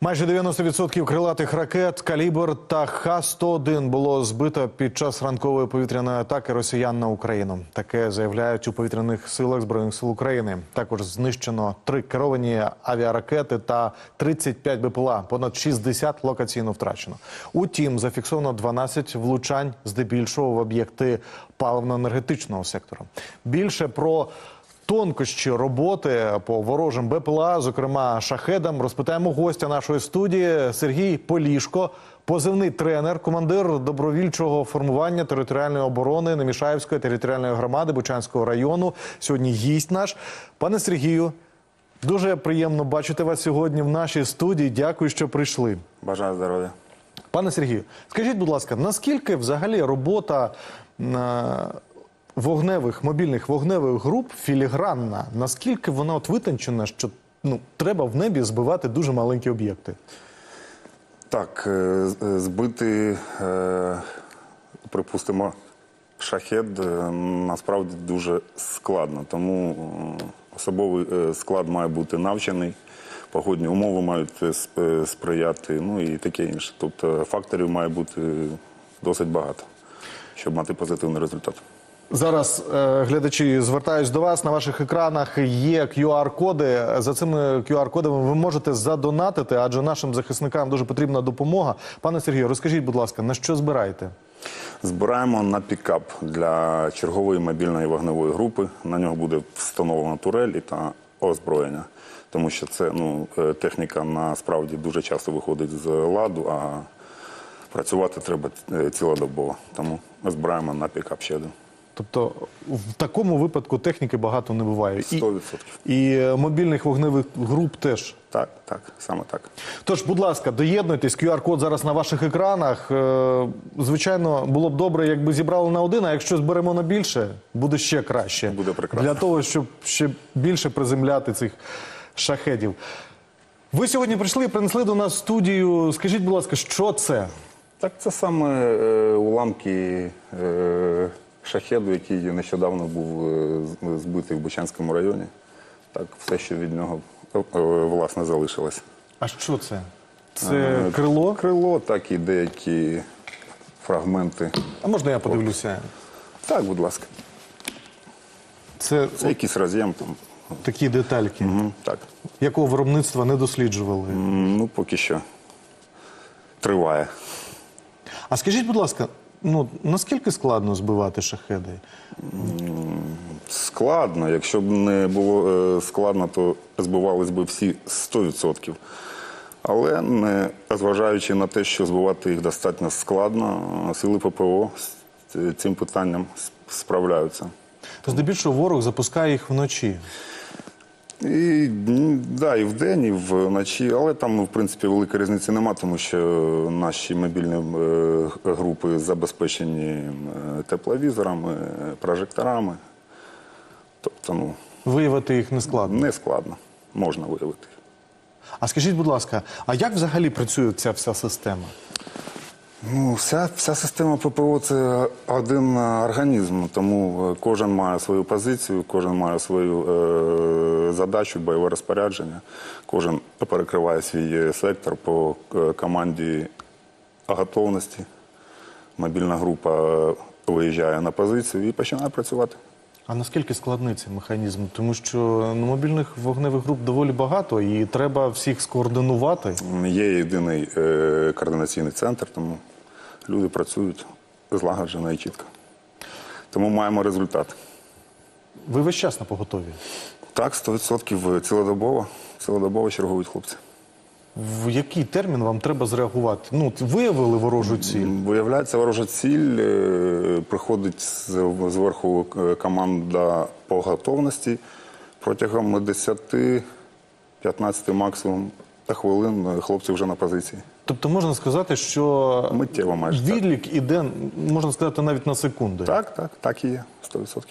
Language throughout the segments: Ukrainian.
Майже 90% крилатих ракет «Калібр» та Х-101 було збито під час ранкової повітряної атаки росіян на Україну. Таке заявляють у повітряних силах збройних сил України. Також знищено три керовані авіаракети та 35 БПЛА. Понад 60 локаційно втрачено. Утім, зафіксовано 12 влучань, здебільшого в об'єкти паливно-енергетичного сектору. Більше про Тонкощі роботи по ворожим БПЛА, зокрема шахедам, розпитаємо гостя нашої студії Сергій Полішко, позивний тренер, командир добровільчого формування територіальної оборони Немішаївської територіальної громади Бучанського району. Сьогодні гість наш. Пане Сергію, дуже приємно бачити вас сьогодні в нашій студії. Дякую, що прийшли. Бажаю здоров'я. Пане Сергію, скажіть, будь ласка, наскільки взагалі робота е, вогневих мобільних вогневих груп філігранна? Наскільки вона от витончена, що ну треба в небі збивати дуже маленькі об'єкти? Так, е, е, збити, е, припустимо, шахед е, насправді дуже складно, тому особовий склад має бути навчений, погодні умови мають сп- сприяти, ну і таке інше. Тобто факторів має бути досить багато, щоб мати позитивний результат. Зараз е, глядачі звертаюсь до вас на ваших екранах. Є QR-коди. За цими QR-кодами ви можете задонатити, адже нашим захисникам дуже потрібна допомога. Пане Сергію, розкажіть, будь ласка, на що збираєте? Збираємо на пікап для чергової мобільної вогневої групи. На нього буде встановлена турель та озброєння. Тому що це ну, е, техніка насправді дуже часто виходить з ладу, а працювати треба е, цілодобово. Тому ми збираємо на пікап ще один. Тобто в такому випадку техніки багато не буває. І, 100%. і е, мобільних вогневих груп теж. Так, так, саме так. Тож, будь ласка, доєднуйтесь. QR-код зараз на ваших екранах. Е, Звичайно, було б добре, якби зібрали на один, а якщо зберемо на більше, буде ще краще. Буде прекрасно. Для того, щоб ще більше приземляти цих шахедів. Ви сьогодні прийшли і принесли до нас студію. Скажіть, будь ласка, що це? Так, це саме е, уламки е, шахеду, який нещодавно був е, збитий в Бучанському районі. Так, все, що від нього е, е, власне залишилось. А що це? Це крило? Крило, так і деякі фрагменти. А можна я подивлюся? Так, будь ласка. Це Це якийсь роз'єм там. такі детальки, Мгм, Так. якого виробництва не досліджували. Ну, поки що триває. А скажіть, будь ласка, ну наскільки складно збивати шахеди? Складно. Якщо б не було е, складно, то збивались би всі 100%. Але не зважаючи на те, що збивати їх достатньо складно, сили ППО з цим питанням справляються. То здебільшого ворог запускає їх вночі. І, м, да, і вдень, і вночі, але там, ну, в принципі, великої різниці нема, тому що наші мобільні е, групи забезпечені е, тепловізорами, е, прожекторами. Тобто, ну, Виявити їх не складно. не складно, можна виявити. А скажіть, будь ласка, а як взагалі працює ця вся система? Ну, вся, вся система ППО це один е, організм, тому е, кожен має свою позицію, кожен має свою е, задачу, бойове розпорядження, кожен перекриває свій е, сектор по команді готовності. Мобільна група виїжджає на позицію і починає працювати. А наскільки складний цей механізм? Тому що ну, мобільних вогневих груп доволі багато, і треба всіх скоординувати. Є єдиний е, координаційний центр, тому люди працюють злагоджено і чітко. Тому маємо результат. Ви весь час на поготові. Так, 100% цілодобово. Цілодобово чергують хлопці. В який термін вам треба зреагувати? Ну, виявили ворожу ціль. Виявляється, ворожа ціль, е, приходить зверху е, команда по готовності. Протягом 10-15 максимум хвилин е, хлопці вже на позиції. Тобто можна сказати, що Миттєво майже так. відлік іде, можна сказати, навіть на секунди. Так, так, так і є, 100%.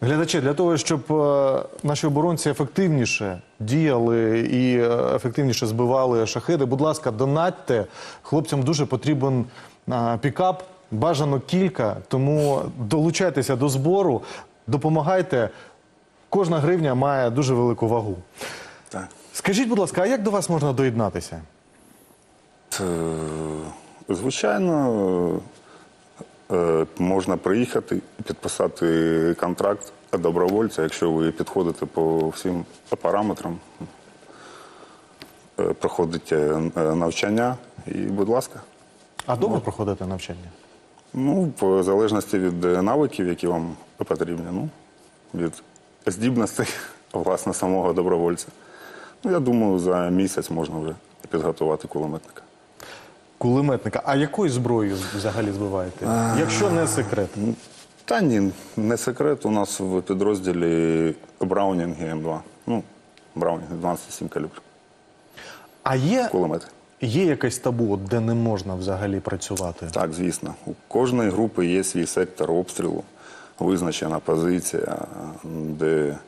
Глядачі, для того, щоб е, наші оборонці ефективніше діяли і е, ефективніше збивали шахеди, будь ласка, донатьте. Хлопцям дуже потрібен е, пікап, бажано кілька, тому долучайтеся до збору, допомагайте. Кожна гривня має дуже велику вагу. Так. Скажіть, будь ласка, а як до вас можна доєднатися? Е, Звичайно, е, можна приїхати і підписати контракт добровольця, якщо ви підходите по всім параметрам, е, проходите навчання і, будь ласка. А довго проходите навчання? Ну, в залежності від навиків, які вам потрібні, ну, від здібностей, власне, самого добровольця. Ну, я думаю, за місяць можна вже підготувати кулеметника. Кулеметника. А якою зброєю взагалі збиваєте? Якщо не секрет. Та ні, не секрет. У нас в підрозділі Браунінг М2. Ну, Браунінг 12,7 калібр. А є, Кулемети. є якесь табу, де не можна взагалі працювати? Так, звісно. У кожної групи є свій сектор обстрілу, визначена позиція, де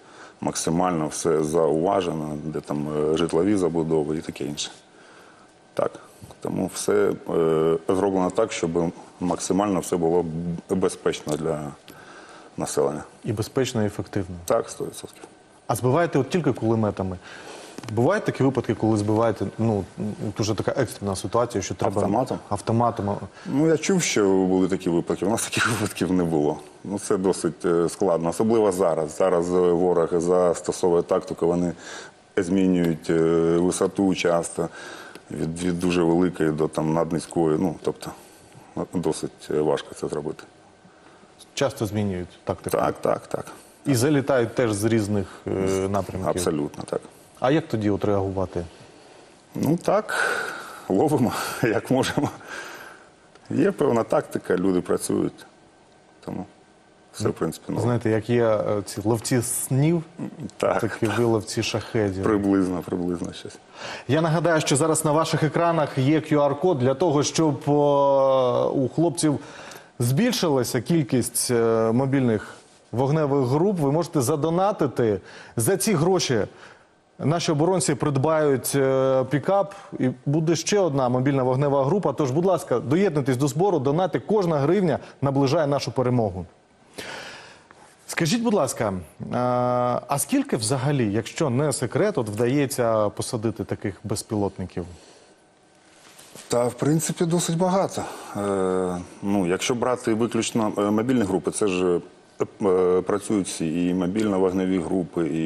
максимально все зауважено, де там е, житлові забудови і таке інше. Так. Тому все е, зроблено так, щоб максимально все було безпечно для населення. І безпечно, і ефективно. Так, 100%. А збиваєте от тільки кулеметами? Бувають такі випадки, коли збиваєте, ну, дуже така екстрена ситуація, що треба Автоматом? автоматом. Ну, я чув, що були такі випадки. У нас таких випадків не було. Ну, це досить е, складно, особливо зараз. Зараз е, ворог застосовує тактику, вони змінюють висоту часто від, від дуже великої до там наднизької. Ну, тобто, досить е, важко це зробити. Часто змінюють тактику. Так, так, так. І залітають теж з різних е, напрямків. Абсолютно так. А як тоді от реагувати? Ну так, ловимо, як можемо. Є певна тактика, люди працюють. Тому все, в принципі, ну, Знаєте, як є е, ці ловці снів, так, такі ви ловці шахедів. приблизно, приблизно щось. Я нагадаю, що зараз на ваших екранах є QR-код для того, щоб е, у хлопців збільшилася кількість е, мобільних вогневих груп. Ви можете задонатити за ці гроші. Наші оборонці придбають е, пікап, і буде ще одна мобільна вогнева група. Тож, будь ласка, доєднуйтесь до збору, донати. Кожна гривня наближає нашу перемогу. Скажіть, будь ласка, е, а скільки взагалі, якщо не секрет, от вдається посадити таких безпілотників? Та в принципі досить багато. Е, ну, якщо брати виключно е, мобільні групи, це ж працюють всі і мобільно-вогневі групи, і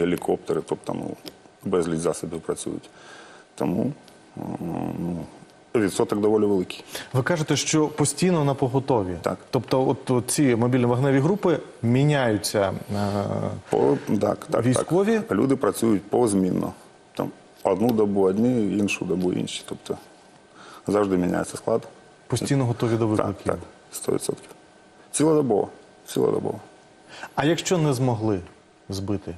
гелікоптери, тобто ну, безліч засобів працюють. Тому ну, відсоток доволі великий. Ви кажете, що постійно на поготові. Так. Тобто, от, от ці мобільні вогневі групи міняються. е, По, так, так, Військові? Так. Люди працюють позмінно. Там одну добу одні, іншу добу інші. Тобто завжди міняється склад. Постійно готові до Так, викликів. так, 100%. Цілодобово. Цілодобово. А якщо не змогли збити,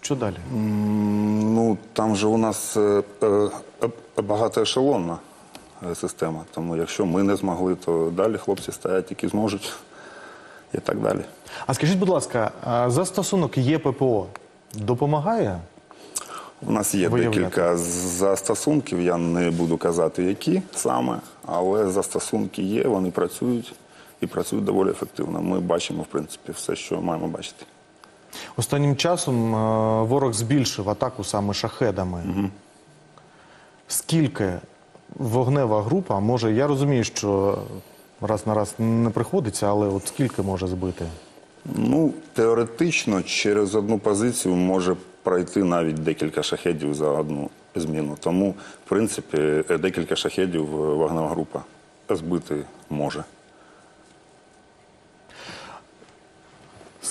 що далі? Ну, там же у нас е, е, е, багатоешелонна е, система. Тому якщо ми не змогли, то далі хлопці стоять, які зможуть. І так далі. А скажіть, будь ласка, застосунок ЄППО допомагає? У нас є Виявляти. декілька застосунків, я не буду казати, які саме, але застосунки є, вони працюють і працюють доволі ефективно. Ми бачимо, в принципі, все, що маємо бачити. Останнім часом е, ворог збільшив атаку саме шахедами. Скільки вогнева група може, я розумію, що раз на раз не приходиться, але от скільки може збити? Ну, теоретично, через одну позицію може пройти навіть декілька шахедів за одну зміну. Тому, в принципі, декілька шахедів е, вогнева група збити може.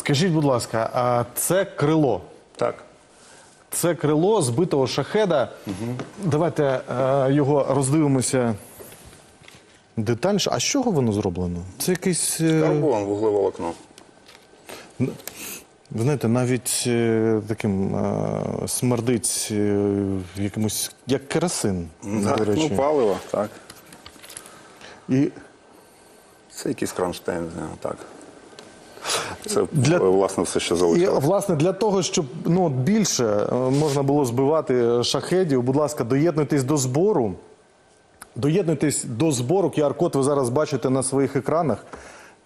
Скажіть, будь ласка, а це крило. Так. Це крило збитого шахеда. Давайте е, його роздивимося детальніше. А з чого воно зроблено? Це якийсь. е, Карбон, вуглеве волокно. Ви знаєте, навіть е, таким е, смердить е, якимось як керосин, Так, до речі. ну, паливо, так. І Це якийсь кронштейн, так. Це Для- е, власне все, що залишилося. власне, для того, щоб ну, більше е, можна було збивати шахедів, будь ласка, доєднуйтесь до збору. Доєднуйтесь до збору. QR-код ви зараз бачите на своїх екранах.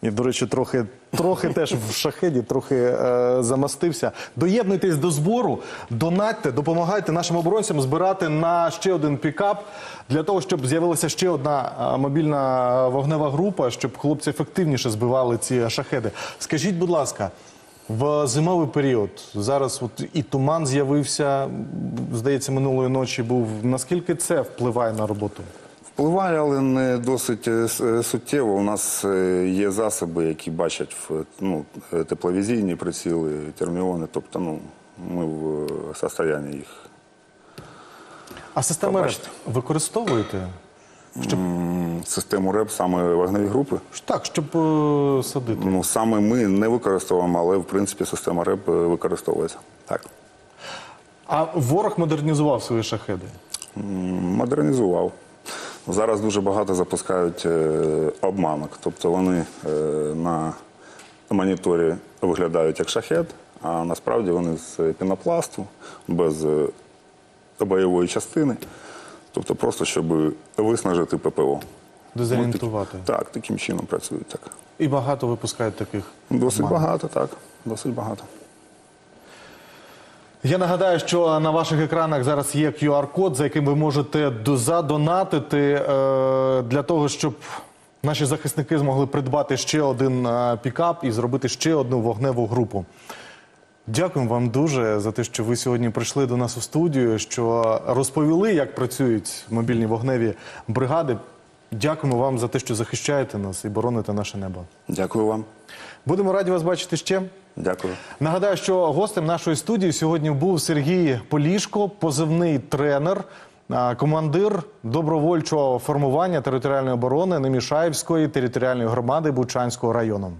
І, до речі, трохи, трохи теж в шахеді, трохи е, замастився. Доєднуйтесь до збору, донатьте, допомагайте нашим оборонцям збирати на ще один пікап для того, щоб з'явилася ще одна е, мобільна вогнева група, щоб хлопці ефективніше збивали ці шахеди. Скажіть, будь ласка. В зимовий період зараз от і туман з'явився, здається, минулої ночі був. Наскільки це впливає на роботу? Впливає, але не досить е, е, суттєво. У нас е, є засоби, які бачать в ну, тепловізійні приціли, терміони. Тобто, ну, ми в состоянні їх. А системи РЕП використовуєте? Щоб Систему РЕП, саме вогневі групи. так, щоб садити. Ну, саме ми не використовуємо, але в принципі система РЕП використовується. Так. А ворог модернізував свої шахеди. Модернізував. Зараз дуже багато запускають е, обманок. Тобто вони е, на моніторі виглядають як шахет, а насправді вони з пінопласту, без е, бойової частини. Тобто просто, щоб виснажити ППО. Дезорієнтувати. Так, таким чином працюють. Так. І багато випускають таких. Досить обманок. багато, так. Досить багато. Я нагадаю, що на ваших екранах зараз є QR-код, за яким ви можете до- задонатити е, для того, щоб наші захисники змогли придбати ще один е, пікап і зробити ще одну вогневу групу. Дякуємо вам дуже за те, що ви сьогодні прийшли до нас у студію, що розповіли, як працюють мобільні вогневі бригади. Дякуємо вам за те, що захищаєте нас і бороните наше небо. Дякую вам. Будемо раді вас бачити ще. Дякую. Нагадаю, що гостем нашої студії сьогодні був Сергій Полішко, позивний тренер, командир добровольчого формування територіальної оборони Немішаївської територіальної громади Бучанського району.